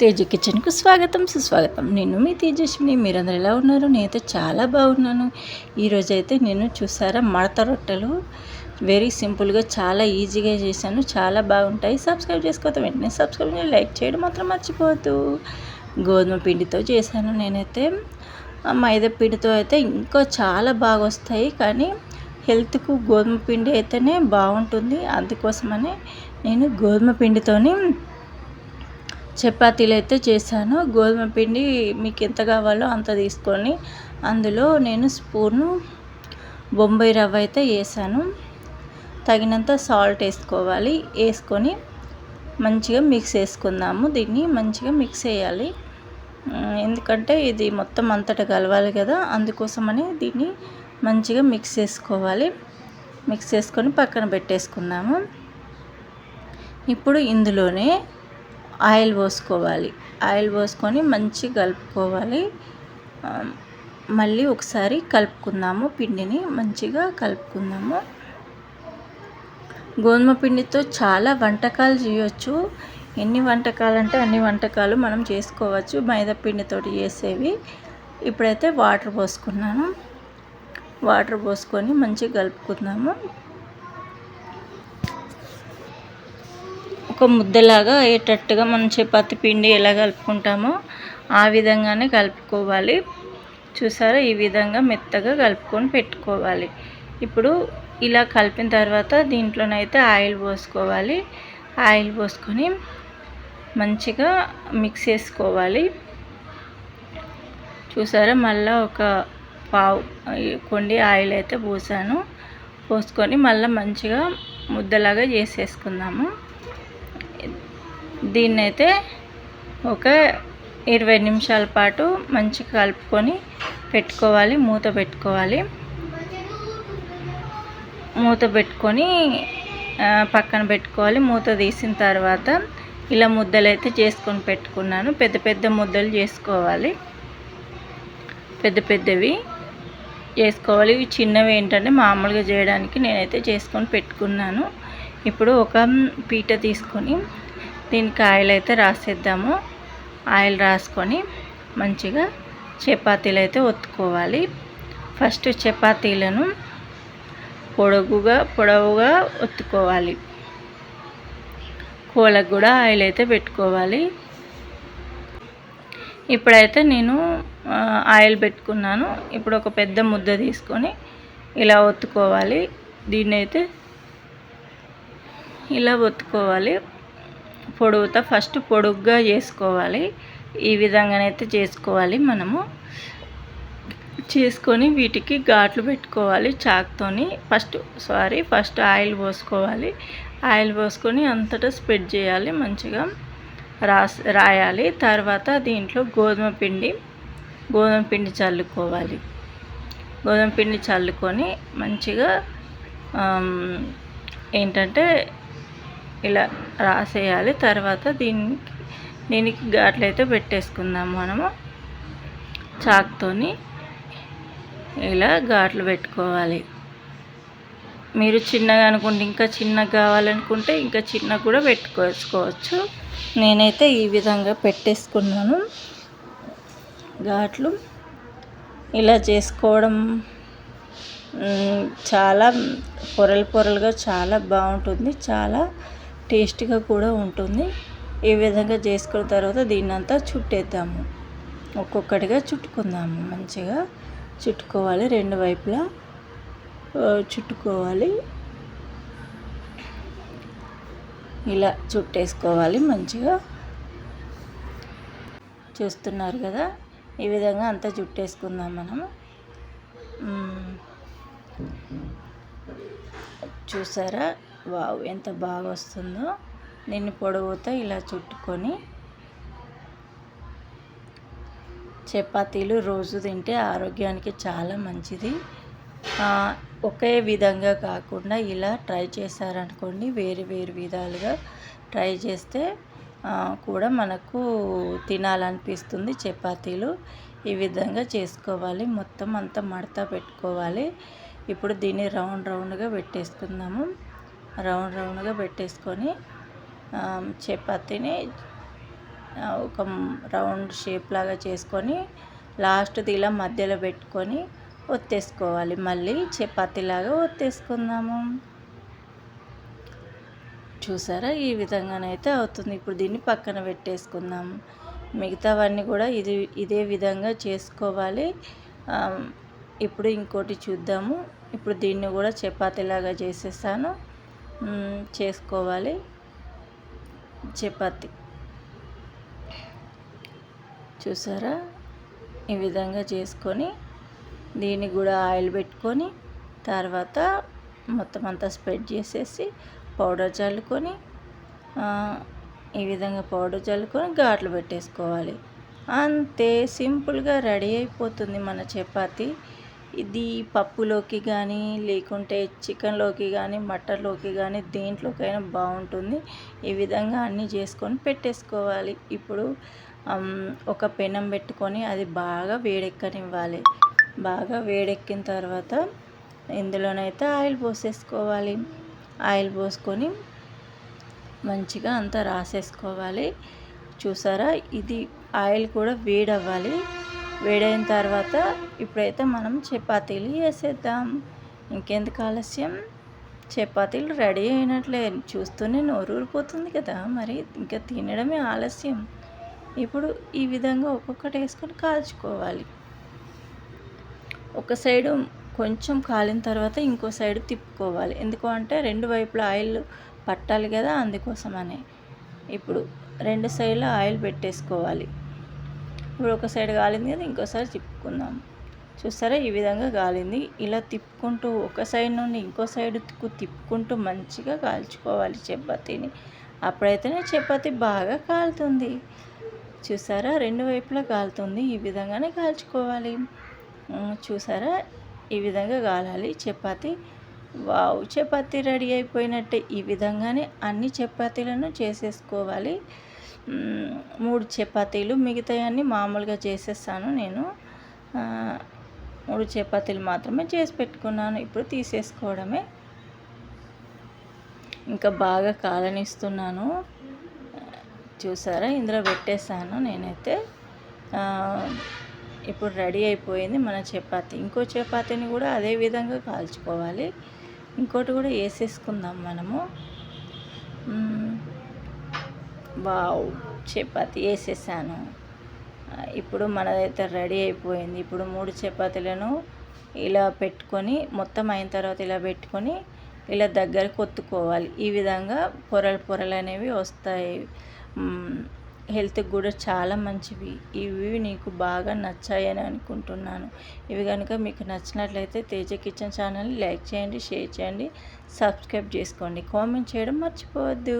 తేజ కిచెన్కు స్వాగతం సుస్వాగతం. నేను మీ తేజస్విని. మీరందరూ ఎలా ఉన్నారు? నేనైతే చాలా బాగున్నాను. ఈరోజు అయితే నేను చూసారా మడత రొట్టెలు. వెరీ సింపుల్గా చాలా ఈజీగా చేశాను. చాలా బాగుంటాయి. సబ్స్క్రైబ్ చేసుకోవద్దు వెంటనే సబ్స్క్రైబ్ చేయండి. లైక్ చేయడం మాత్రం మర్చిపోవద్దు. గోధుమ పిండితో చేశాను నేనైతే. మైదా పిండితో అయితే ఇంకా చాలా బాగా వస్తాయి కానీ హెల్త్కు గోధుమ పిండి అయితేనే బాగుంటుంది. అందుకోసమని నేను గోధుమ పిండితోని చపాతీలు అయితే చేశాను. గోధుమ పిండి మీకు ఎంత కావాలో అంత తీసుకొని అందులో నేను స్పూను బొంబాయి రవ్వ అయితే వేసాను. తగినంత సాల్ట్ వేసుకోవాలి. వేసుకొని మంచిగా మిక్స్ చేసుకుందాము. దీన్ని మంచిగా మిక్స్ చేయాలి. ఎందుకంటే ఇది మొత్తం అంతటా కలవాలి కదా. అందుకోసమని దీన్ని మంచిగా మిక్స్ చేసుకోవాలి. మిక్స్ చేసుకొని పక్కన పెట్టేసుకుందాము. ఇప్పుడు ఇందులోనే ఆయిల్ పోసుకోవాలి. ఆయిల్ పోసుకొని మంచిగా కలుపుకోవాలి. మళ్ళీ ఒకసారి కలుపుకుందాము పిండిని మంచిగా కలుపుకుందాము. గోధుమ పిండితో చాలా వంటకాలు చేయొచ్చు. ఎన్ని వంటకాలు అంటే అన్ని వంటకాలు మనం చేసుకోవచ్చు. మైదా పిండితోటి చేసేవి. ఇప్పుడైతే వాటర్ పోసుకున్నాను. వాటర్ పోసుకొని మంచిగా కలుపుకుందాము. ఒక ముద్దలాగా అయ్యేటట్టుగా మనం చపాతి పిండి ఎలా కలుపుకుంటామో ఆ విధంగానే కలుపుకోవాలి. చూసారా? ఈ విధంగా మెత్తగా కలుపుకొని పెట్టుకోవాలి. ఇప్పుడు ఇలా కలిపిన తర్వాత దీంట్లోనైతే ఆయిల్ పోసుకోవాలి. ఆయిల్ పోసుకొని మంచిగా మిక్స్ చేసుకోవాలి. చూసారా? మళ్ళీ ఒక పావు కొండి ఆయిల్ అయితే పోసాను. పోసుకొని మళ్ళీ మంచిగా ముద్దలాగా చేసేసుకుందాము. దీన్నైతే ఒక ఇరవై నిమిషాల పాటు మంచిగా కలుపుకొని పెట్టుకోవాలి మూత పెట్టుకోవాలి. మూత పెట్టుకొని పక్కన పెట్టుకోవాలి. మూత తీసిన తర్వాత ఇలా ముద్దలు అయితే చేసుకొని పెట్టుకున్నాను. పెద్ద పెద్ద ముద్దలు చేసుకోవాలి. పెద్ద పెద్దవి చేసుకోవాలి. ఇవి చిన్నవి ఏంటంటే మామూలుగా చేయడానికి నేనైతే చేసుకొని పెట్టుకున్నాను. ఇప్పుడు ఒక పీట తీసుకొని దీనికి ఆయిల్ అయితే రాసేద్దాము. ఆయిల్ రాసుకొని మంచిగా చపాతీలు అయితే ఒత్తుకోవాలి. ఫస్ట్ చపాతీలను పొడవుగా పొడవుగా ఒత్తుకోవాలి. కూలకు కూడా ఆయిల్ అయితే పెట్టుకోవాలి. ఇప్పుడైతే నేను ఆయిల్ పెట్టుకున్నాను. ఇప్పుడు ఒక పెద్ద ముద్ద తీసుకొని ఇలా ఒత్తుకోవాలి. దీన్ని అయితే ఇలా ఒత్తుకోవాలి. పొడవుతో ఫస్ట్ పొడుగ్గా చేసుకోవాలి. ఈ విధంగానైతే చేసుకోవాలి మనము. చేసుకొని వీటికి ఘాట్లు పెట్టుకోవాలి చాక్తోని. ఫస్ట్ సారీ ఫస్ట్ ఆయిల్ పోసుకోవాలి. ఆయిల్ పోసుకొని అంతటా స్ప్రెడ్ చేయాలి మంచిగా రాస్ రాయాలి. తర్వాత దీంట్లో గోధుమ పిండి గోధుమ పిండి చల్లుకోవాలి. గోధుమ పిండి చల్లుకొని మంచిగా ఏంటంటే ఇలా రాసేయాలి. తర్వాత దీనికి దీనికి ఘాట్లయితే పెట్టేసుకుందాం మనము. చాక్తోని ఇలా ఘాట్లు పెట్టుకోవాలి. మీరు చిన్నగా అనుకుంటే ఇంకా చిన్నగా కావాలనుకుంటే ఇంకా చిన్న కూడా పెట్టుకోవచ్చుకోవచ్చు నేనైతే ఈ విధంగా పెట్టేసుకున్నాను. ఘాట్లు ఇలా చేసుకోవడం చాలా పొరలు పొరలుగా చాలా బాగుంటుంది. చాలా టేస్ట్గా కూడా ఉంటుంది. ఈ విధంగా చేసుకున్న తర్వాత దీన్ని అంతా చుట్టేద్దాము. ఒక్కొక్కటిగా చుట్టుకుందాము. మంచిగా చుట్టుకోవాలి. రెండు వైపులా చుట్టుకోవాలి. ఇలా చుట్టేసుకోవాలి మంచిగా. చూస్తున్నారు కదా? ఈ విధంగా అంతా చుట్టేసుకుందాం మనము. చూసారా? వావ్ ఎంత బాగా వస్తుందో దీన్ని పొడవుతో ఇలా చుట్టుకొని చపాతీలు రోజు తింటే ఆరోగ్యానికి చాలా మంచిది. ఒకే విధంగా కాకుండా ఇలా ట్రై చేశారనుకోండి వేరు వేరు విధాలుగా ట్రై చేస్తే కూడా మనకు తినాలనిపిస్తుంది చపాతీలు. ఈ విధంగా చేసుకోవాలి మొత్తం అంతా మడత పెట్టుకోవాలి. ఇప్పుడు దీన్ని రౌండ్ రౌండ్గా పెట్టేసుకుందాము. రౌండ్ రౌండ్గా పెట్టేసుకొని చపాతీని ఒక రౌండ్ షేప్ లాగా చేసుకొని లాస్ట్ది ఇలా మధ్యలో పెట్టుకొని ఒత్తేసుకోవాలి. మళ్ళీ చపాతీలాగా ఒత్తేసుకుందాము. చూసారా? ఈ విధంగానైతే అవుతుంది. ఇప్పుడు దీన్ని పక్కన పెట్టేసుకుందాము మిగతావన్నీ కూడా ఇది ఇదే విధంగా చేసుకోవాలి. ఇప్పుడు ఇంకోటి చూద్దాము. ఇప్పుడు దీన్ని కూడా చపాతీలాగా చేసేస్తాను చేసుకోవాలి. చపాతి. చూసారా? ఈ విధంగా చేసుకొని దీన్ని కూడా ఆయిల్ పెట్టుకొని తర్వాత మొత్తం అంతా స్ప్రెడ్ చేసేసి పౌడర్ చల్లుకొని ఈ విధంగా పౌడర్ చల్లుకొని ఘాట్లు పెట్టేసుకోవాలి. అంతే సింపుల్గా రెడీ అయిపోతుంది మన చపాతి. ఇది పప్పులోకి కానీ లేకుంటే చికెన్లోకి కానీ మటన్లోకి కానీ దేంట్లోకైనా బాగుంటుంది ఈ విధంగా అన్నీ చేసుకొని పెట్టేసుకోవాలి. ఇప్పుడు ఒక పెనం పెట్టుకొని అది బాగా వేడెక్కనివ్వాలి. బాగా వేడెక్కిన తర్వాత ఇందులోనైతే ఆయిల్ పోసేసుకోవాలి. ఆయిల్ పోసుకొని మంచిగా అంతా రాసేసుకోవాలి. చూసారా? ఇది ఆయిల్ కూడా వేడవ్వాలి. వేడైన తర్వాత ఇప్పుడైతే మనం చపాతీలు వేసేద్దాం ఇంకెందుకు ఆలస్యం? చపాతీలు రెడీ అయినట్లే. చూస్తూనే నోరు ఊరిపోతుంది కదా. మరి ఇంకా తినడమే ఆలస్యం. ఇప్పుడు ఈ విధంగా ఒక్కొక్కటి వేసుకొని కాల్చుకోవాలి. ఒక సైడు కొంచెం కాలిన తర్వాత ఇంకో సైడ్ తిప్పుకోవాలి. ఎందుకు అంటే రెండు వైపులా ఆయిల్ పట్టాలి కదా అందుకోసమని. ఇప్పుడు రెండు సైడ్ల ఆయిల్ పెట్టేసుకోవాలి. ఇప్పుడు ఒక సైడ్ కాలింది కదా ఇంకోసారి తిప్పుకుందాం. చూస్తారా? ఈ విధంగా కాలింది ఇలా తిప్పుకుంటూ ఒక సైడ్ నుండి ఇంకో సైడ్ తిప్పుకుంటూ మంచిగా కాల్చుకోవాలి చపాతీని. అప్పుడైతేనే చపాతీ బాగా కాలుతుంది. చూసారా రెండు వైపులా కాలుతుంది. ఈ విధంగానే కాల్చుకోవాలి. చూసారా? ఈ విధంగా కాలాలి చపాతీ. వావ్ చపాతీ రెడీ అయిపోయినట్టే. ఈ విధంగానే అన్ని చపాతీలను చేసేసుకోవాలి. మూడు చపాతీలు మిగతాయన్నీ మామూలుగా చేసేస్తాను నేను. మూడు చపాతీలు మాత్రమే చేసి పెట్టుకున్నాను. ఇప్పుడు తీసేసుకోవడమే. ఇంకా బాగా కాలనిస్తున్నాను. చూసారా? ఇందులో పెట్టేసాను నేనైతే. ఇప్పుడు రెడీ అయిపోయింది మన చపాతి. ఇంకో చపాతీని కూడా అదే విధంగా కాల్చుకోవాలి. ఇంకోటి కూడా వేసేసుకుందాం మనము. వావ్ చపాతి వేసేసాను. ఇప్పుడు మనదైతే రెడీ అయిపోయింది. ఇప్పుడు మూడు చపాతీలను ఇలా పెట్టుకొని మొత్తం అయిన తర్వాత ఇలా పెట్టుకొని ఇలా దగ్గర కొత్తుకోవాలి ఈ విధంగా పొరలు పొరలు అనేవి వస్తాయి హెల్త్కి కూడా చాలా మంచివి. ఇవి నీకు బాగా నచ్చాయని అనుకుంటున్నాను. ఇవి కనుక మీకు నచ్చినట్లయితే తేజ కిచెన్ ఛానల్ని లైక్ చేయండి షేర్ చేయండి సబ్స్క్రైబ్ చేసుకోండి. కామెంట్ చేయడం మర్చిపోవద్దు.